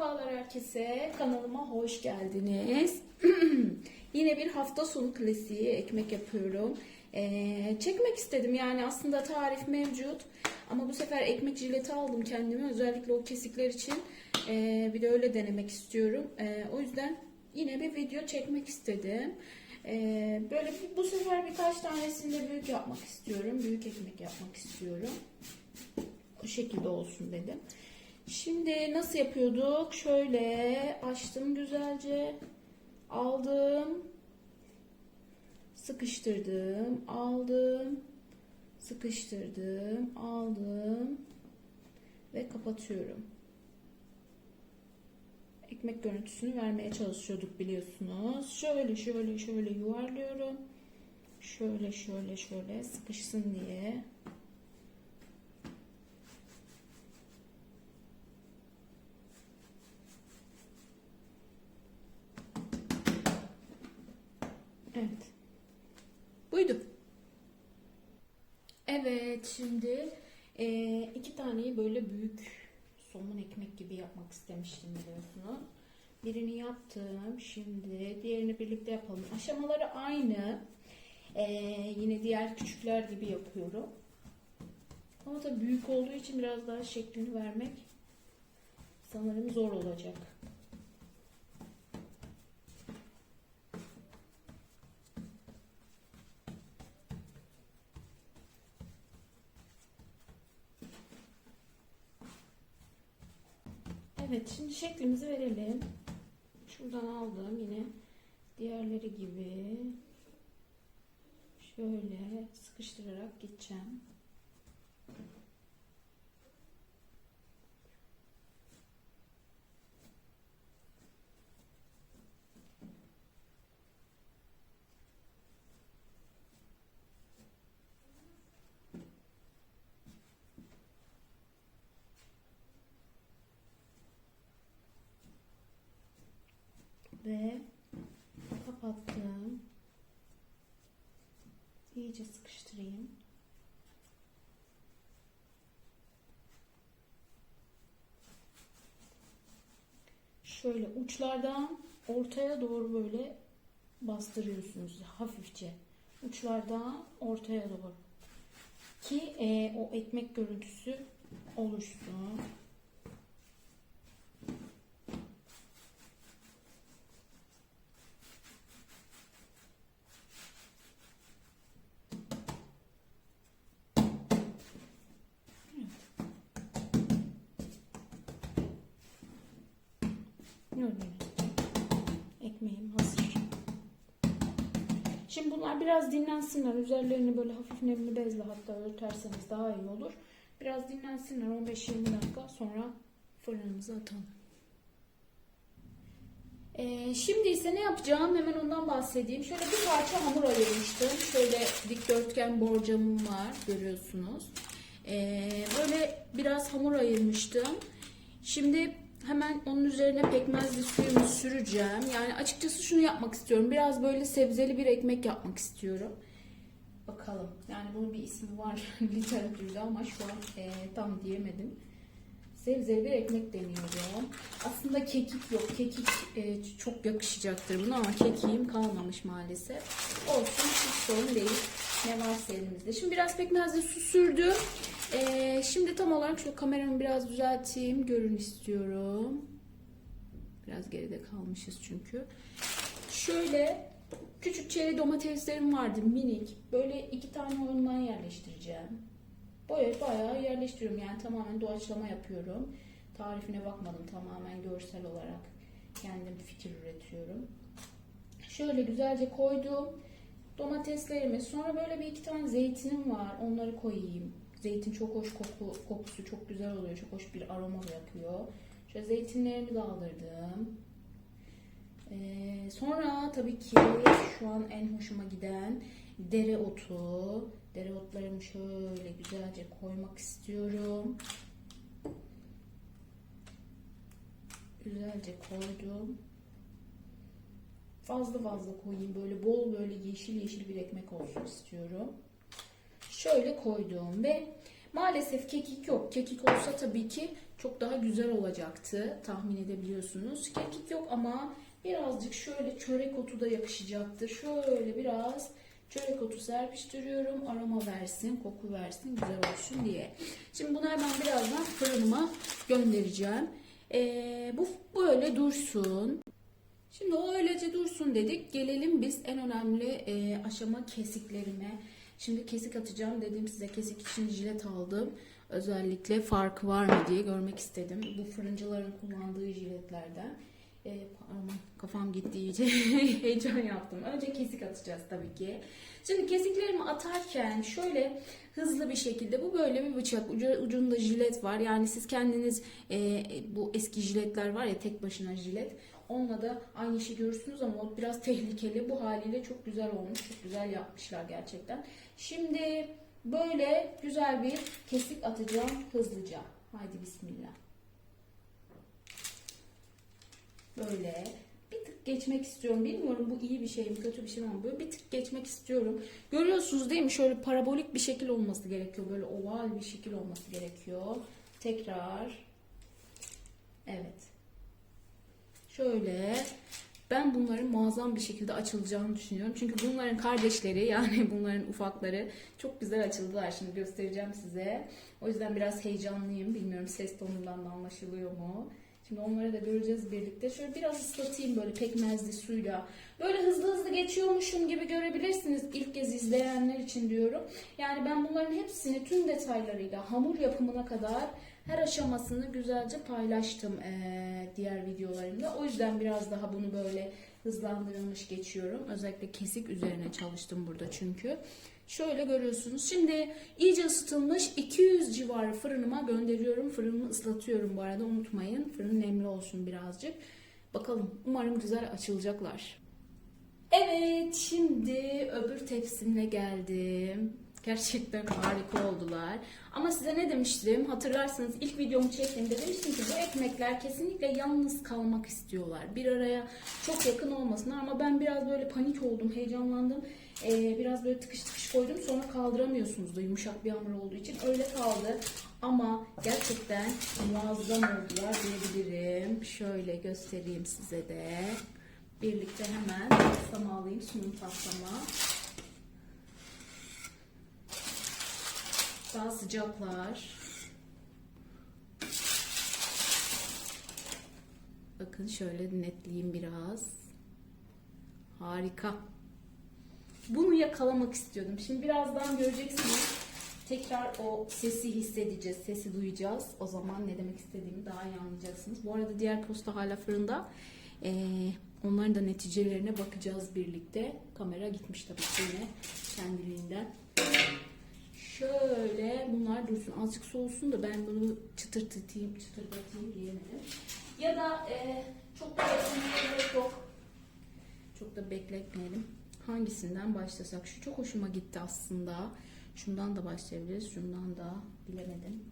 Merhabalar herkese. Kanalıma hoş geldiniz. Yine bir hafta sonu klasiği ekmek yapıyorum. Ee, çekmek istedim yani aslında tarif mevcut. Ama bu sefer ekmek jileti aldım kendime. Özellikle o kesikler için. Ee, bir de öyle denemek istiyorum. Ee, o yüzden yine bir video çekmek istedim. Ee, böyle bu sefer birkaç tanesini de büyük yapmak istiyorum. Büyük ekmek yapmak istiyorum. O şekilde olsun dedim. Şimdi nasıl yapıyorduk? Şöyle açtım güzelce. Aldım. Sıkıştırdım. Aldım. Sıkıştırdım. Aldım. Ve kapatıyorum. Ekmek görüntüsünü vermeye çalışıyorduk biliyorsunuz. Şöyle şöyle şöyle yuvarlıyorum. Şöyle şöyle şöyle sıkışsın diye. Evet. Buydu. Evet şimdi eee, iki taneyi böyle büyük somun ekmek gibi yapmak istemiştim biliyorsunuz. Birini yaptım. Şimdi diğerini birlikte yapalım. Aşamaları aynı. Eee, yine diğer küçükler gibi yapıyorum. Ama tabii büyük olduğu için biraz daha şeklini vermek sanırım zor olacak. Evet şimdi şeklimizi verelim. Şuradan aldım yine diğerleri gibi şöyle sıkıştırarak gideceğim. ve kapattım. İyice sıkıştırayım. Şöyle uçlardan ortaya doğru böyle bastırıyorsunuz hafifçe. Uçlardan ortaya doğru. Ki e, o ekmek görüntüsü oluşsun. Gördüğünüz ekmeğim hazır. Şimdi bunlar biraz dinlensinler. Üzerlerini böyle hafif nemli bezle hatta örterseniz daha iyi olur. Biraz dinlensinler 15-20 dakika sonra fırınımıza atalım. Ee, şimdi ise ne yapacağım hemen ondan bahsedeyim. Şöyle bir parça hamur ayırmıştım. Şöyle dikdörtgen borcamım var görüyorsunuz. Ee, böyle biraz hamur ayırmıştım. Şimdi hemen onun üzerine pekmezli suyumu süreceğim. Yani açıkçası şunu yapmak istiyorum. Biraz böyle sebzeli bir ekmek yapmak istiyorum. Bakalım. Yani bunun bir ismi var literatürde ama şu an e, tam diyemedim. Sebzeli bir ekmek deniyorum. Aslında kekik yok. Kekik e, çok yakışacaktır buna ama kekiğim kalmamış maalesef. Olsun hiç sorun değil. Ne varsa elimizde. Şimdi biraz pekmezli su sürdüm. E, şimdi tam olarak şu kameramı biraz düzelteyim. Görün istiyorum. Biraz geride kalmışız çünkü. Şöyle küçük çeri domateslerim vardı minik. Böyle iki tane ondan yerleştireceğim. Boya bayağı yerleştiriyorum yani tamamen doğaçlama yapıyorum. Tarifine bakmadım tamamen görsel olarak kendim fikir üretiyorum. Şöyle güzelce koydum domateslerimi. Sonra böyle bir iki tane zeytinim var. Onları koyayım. Zeytin çok hoş koku, kokusu çok güzel oluyor. Çok hoş bir aroma yapıyor. Şöyle zeytinlerimi daldırdım. Ee, sonra tabii ki şu an en hoşuma giden dereotu. Dereotlarımı şöyle güzelce koymak istiyorum. Güzelce koydum. Fazla fazla koyayım. Böyle bol böyle yeşil yeşil bir ekmek olsun istiyorum. Şöyle koydum ve Maalesef kekik yok. Kekik olsa tabii ki çok daha güzel olacaktı. Tahmin edebiliyorsunuz. Kekik yok ama birazcık şöyle çörek otu da yakışacaktır. Şöyle biraz çörek otu serpiştiriyorum. Aroma versin, koku versin, güzel olsun diye. Şimdi bunu hemen birazdan fırınıma göndereceğim. Ee, bu böyle dursun. Şimdi o öylece dursun dedik. Gelelim biz en önemli e, aşama kesiklerime. Şimdi kesik atacağım dedim size kesik için jilet aldım. Özellikle farkı var mı diye görmek istedim. Bu fırıncıların kullandığı jiletlerden. E, aman, kafam gitti iyice heyecan yaptım. Önce kesik atacağız tabii ki. Şimdi kesiklerimi atarken şöyle hızlı bir şekilde bu böyle bir bıçak ucu, ucunda jilet var. Yani siz kendiniz e, bu eski jiletler var ya tek başına jilet. Onunla da aynı işi görürsünüz ama o biraz tehlikeli. Bu haliyle çok güzel olmuş. Çok güzel yapmışlar gerçekten. Şimdi böyle güzel bir kesik atacağım hızlıca. Haydi bismillah. Böyle bir tık geçmek istiyorum. Bilmiyorum bu iyi bir şey mi kötü bir şey mi ama böyle bir tık geçmek istiyorum. Görüyorsunuz değil mi? Şöyle parabolik bir şekil olması gerekiyor. Böyle oval bir şekil olması gerekiyor. Tekrar. Evet. Şöyle ben bunların muazzam bir şekilde açılacağını düşünüyorum. Çünkü bunların kardeşleri yani bunların ufakları çok güzel açıldılar. Şimdi göstereceğim size. O yüzden biraz heyecanlıyım. Bilmiyorum ses tonundan da anlaşılıyor mu? Şimdi onları da göreceğiz birlikte. Şöyle biraz ıslatayım böyle pekmezli suyla. Böyle hızlı hızlı geçiyormuşum gibi görebilirsiniz ilk kez izleyenler için diyorum. Yani ben bunların hepsini tüm detaylarıyla hamur yapımına kadar her aşamasını güzelce paylaştım eee, diğer videolarımda. O yüzden biraz daha bunu böyle hızlandırılmış geçiyorum. Özellikle kesik üzerine çalıştım burada çünkü. Şöyle görüyorsunuz. Şimdi iyice ısıtılmış 200 civarı fırınıma gönderiyorum. Fırınımı ıslatıyorum bu arada unutmayın. Fırın nemli olsun birazcık. Bakalım umarım güzel açılacaklar. Evet şimdi öbür tepsimle geldim. Gerçekten harika oldular. Ama size ne demiştim? Hatırlarsanız ilk videomu çektiğimde demiştim ki bu ekmekler kesinlikle yalnız kalmak istiyorlar. Bir araya çok yakın olmasınlar ama ben biraz böyle panik oldum, heyecanlandım. Ee, biraz böyle tıkış tıkış koydum sonra kaldıramıyorsunuz da yumuşak bir hamur olduğu için öyle kaldı. Ama gerçekten muazzam oldular diyebilirim. Şöyle göstereyim size de. Birlikte hemen pastamı alayım, sunum pastamı. Daha sıcaklar. Bakın şöyle netleyeyim biraz. Harika. Bunu yakalamak istiyordum. Şimdi birazdan göreceksiniz. Tekrar o sesi hissedeceğiz, sesi duyacağız. O zaman ne demek istediğimi daha iyi anlayacaksınız. Bu arada diğer posta hala fırında. Ee, onların da neticelerine bakacağız birlikte. Kamera gitmiş tabii ki yine kendiliğinden. Şöyle bunlar dursun. Azıcık soğusun da ben bunu çıtırtatayım, çıtırdatayım diyemedim. Ya da e, çok da yok. Çok da bekletmeyelim. Hangisinden başlasak? Şu çok hoşuma gitti aslında. Şundan da başlayabiliriz. Şundan da bilemedim.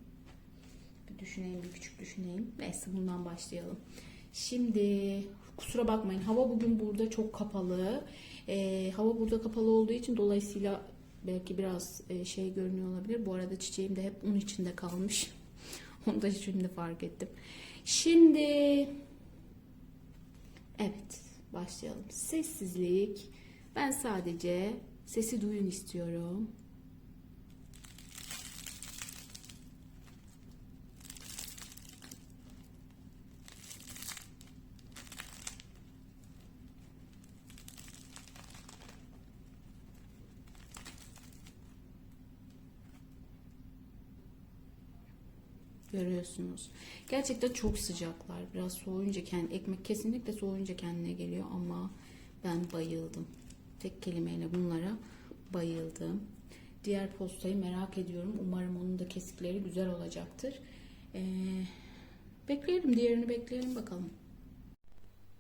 Bir düşüneyim, bir küçük düşüneyim. Neyse bundan başlayalım. Şimdi kusura bakmayın. Hava bugün burada çok kapalı. Ee, hava burada kapalı olduğu için dolayısıyla belki biraz e, şey görünüyor olabilir. Bu arada çiçeğim de hep un içinde kalmış. Onu da şimdi fark ettim. Şimdi evet başlayalım. Sessizlik. Ben sadece sesi duyun istiyorum. Görüyorsunuz. Gerçekten çok sıcaklar. Biraz soğuyunca kendi ekmek kesinlikle soğuyunca kendine geliyor ama ben bayıldım. Tek kelimeyle bunlara bayıldım. Diğer postayı merak ediyorum. Umarım onun da kesikleri güzel olacaktır. Ee, bekleyelim. Diğerini bekleyelim bakalım.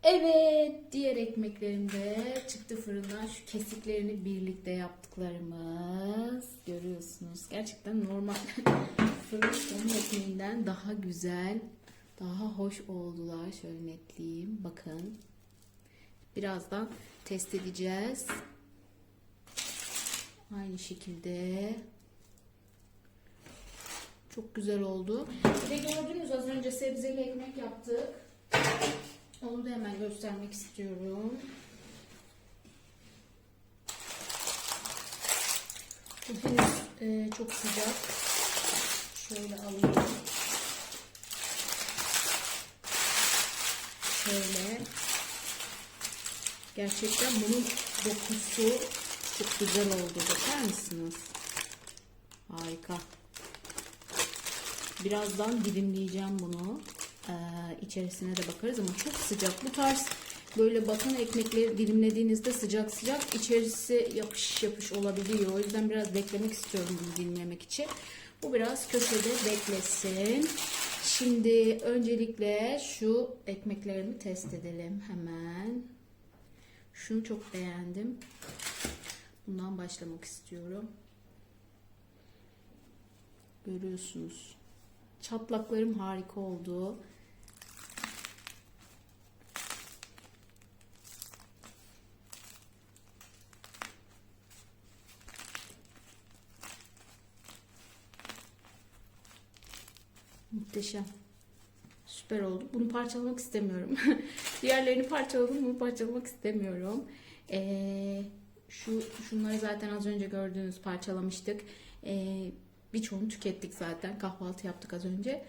Evet, diğer ekmeklerim de çıktı fırından. Şu kesiklerini birlikte yaptıklarımız. Görüyorsunuz. Gerçekten normal fırın onun ekmeğinden daha güzel, daha hoş oldular. Şöyle netleyeyim. Bakın. Birazdan test edeceğiz. Aynı şekilde Çok güzel oldu. Bir de gördünüz az önce sebzeli ekmek yaptık. Onu da hemen göstermek istiyorum. Bu henüz e, çok sıcak. Şöyle alayım. Şöyle. Gerçekten bunun dokusu çok güzel oldu. Bakar mısınız? Harika. Birazdan dilimleyeceğim bunu. Ee, içerisine de bakarız ama çok sıcak. Bu tarz böyle batan ekmekleri dilimlediğinizde sıcak sıcak içerisi yapış yapış olabiliyor. O yüzden biraz beklemek istiyorum bunu dilimlemek için. Bu biraz köşede beklesin. Şimdi öncelikle şu ekmeklerimi test edelim hemen. Şunu çok beğendim. Bundan başlamak istiyorum. Görüyorsunuz. Çatlaklarım harika oldu. Muhteşem. Süper oldu. Bunu parçalamak istemiyorum. Diğerlerini parçaladım, bunu parçalamak istemiyorum. Ee, şu şunları zaten az önce gördüğünüz parçalamıştık. Ee, birçoğunu tükettik zaten. Kahvaltı yaptık az önce.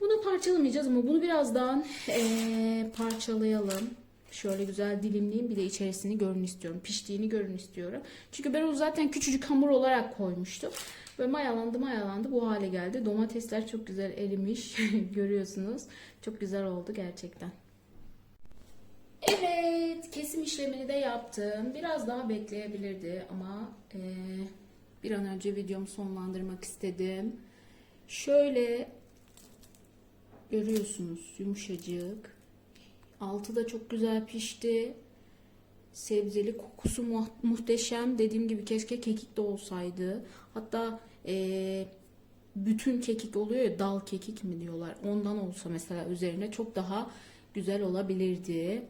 Bunu parçalamayacağız ama bunu birazdan ee, parçalayalım. Şöyle güzel dilimleyeyim. Bir de içerisini görün istiyorum. Piştiğini görün istiyorum. Çünkü ben onu zaten küçücük hamur olarak koymuştum. Böyle mayalandı mayalandı bu hale geldi. Domatesler çok güzel erimiş. Görüyorsunuz. Çok güzel oldu gerçekten. Evet, kesim işlemini de yaptım. Biraz daha bekleyebilirdi ama eee, bir an önce videomu sonlandırmak istedim. Şöyle görüyorsunuz yumuşacık. Altı da çok güzel pişti. Sebzeli kokusu mu- muhteşem. Dediğim gibi keşke kekik de olsaydı. Hatta eee, bütün kekik oluyor ya dal kekik mi diyorlar. Ondan olsa mesela üzerine çok daha güzel olabilirdi.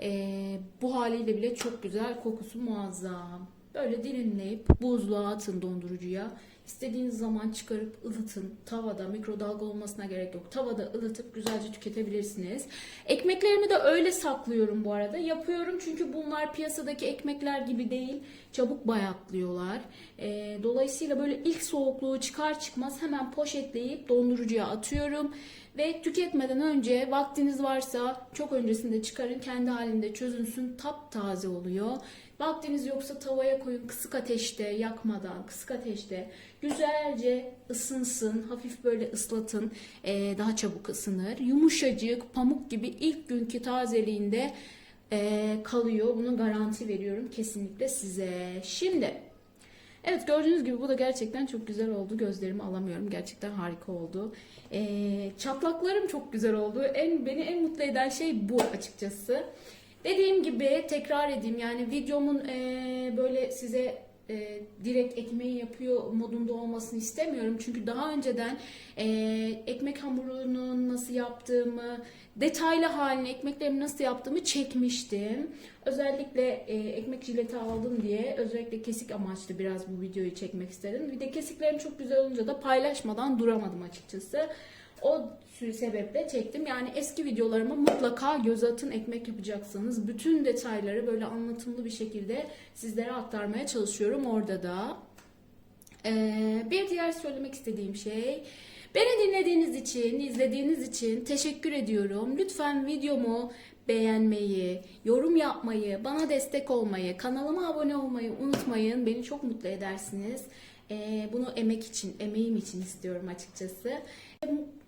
Eee, bu haliyle bile çok güzel. Kokusu muazzam. Böyle dilimleyip buzluğa atın dondurucuya. İstediğiniz zaman çıkarıp ılıtın. Tavada mikrodalga olmasına gerek yok. Tavada ılıtıp güzelce tüketebilirsiniz. Ekmeklerimi de öyle saklıyorum bu arada. Yapıyorum çünkü bunlar piyasadaki ekmekler gibi değil. Çabuk bayatlıyorlar. Ee, dolayısıyla böyle ilk soğukluğu çıkar çıkmaz hemen poşetleyip dondurucuya atıyorum. Ve tüketmeden önce vaktiniz varsa çok öncesinde çıkarın kendi halinde çözünsün taptaze oluyor. Vaktiniz yoksa tavaya koyun kısık ateşte yakmadan kısık ateşte güzelce ısınsın hafif böyle ıslatın ee, daha çabuk ısınır. Yumuşacık pamuk gibi ilk günkü tazeliğinde ee, kalıyor bunu garanti veriyorum kesinlikle size. Şimdi Evet gördüğünüz gibi bu da gerçekten çok güzel oldu. Gözlerimi alamıyorum. Gerçekten harika oldu. Ee, çatlaklarım çok güzel oldu. En beni en mutlu eden şey bu açıkçası. Dediğim gibi tekrar edeyim yani videomun e, böyle size e, direkt ekmeği yapıyor modunda olmasını istemiyorum. Çünkü daha önceden e, ekmek hamurunun nasıl yaptığımı, detaylı halini, ekmeklerimi nasıl yaptığımı çekmiştim. Özellikle e, ekmek jileti aldım diye özellikle kesik amaçlı biraz bu videoyu çekmek istedim. Bir de kesiklerim çok güzel olunca da paylaşmadan duramadım açıkçası. O sebeple çektim. Yani eski videolarıma mutlaka göz atın ekmek yapacaksanız. Bütün detayları böyle anlatımlı bir şekilde sizlere aktarmaya çalışıyorum orada da. Ee, bir diğer söylemek istediğim şey beni dinlediğiniz için, izlediğiniz için teşekkür ediyorum. Lütfen videomu beğenmeyi, yorum yapmayı, bana destek olmayı, kanalıma abone olmayı unutmayın. Beni çok mutlu edersiniz. Ee, bunu emek için, emeğim için istiyorum açıkçası.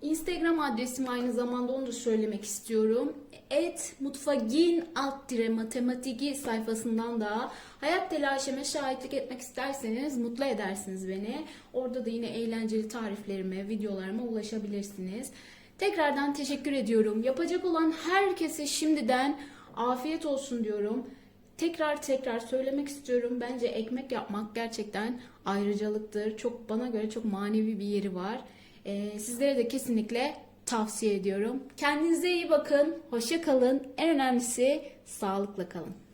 Instagram adresim aynı zamanda onu da söylemek istiyorum. Et mutfagin alt dire matematiki sayfasından da hayat telaşeme şahitlik etmek isterseniz mutlu edersiniz beni. Orada da yine eğlenceli tariflerime, videolarıma ulaşabilirsiniz. Tekrardan teşekkür ediyorum. Yapacak olan herkese şimdiden afiyet olsun diyorum. Tekrar tekrar söylemek istiyorum. Bence ekmek yapmak gerçekten ayrıcalıktır. Çok bana göre çok manevi bir yeri var. Ee, sizlere de kesinlikle tavsiye ediyorum. Kendinize iyi bakın. Hoşça kalın. En önemlisi sağlıkla kalın.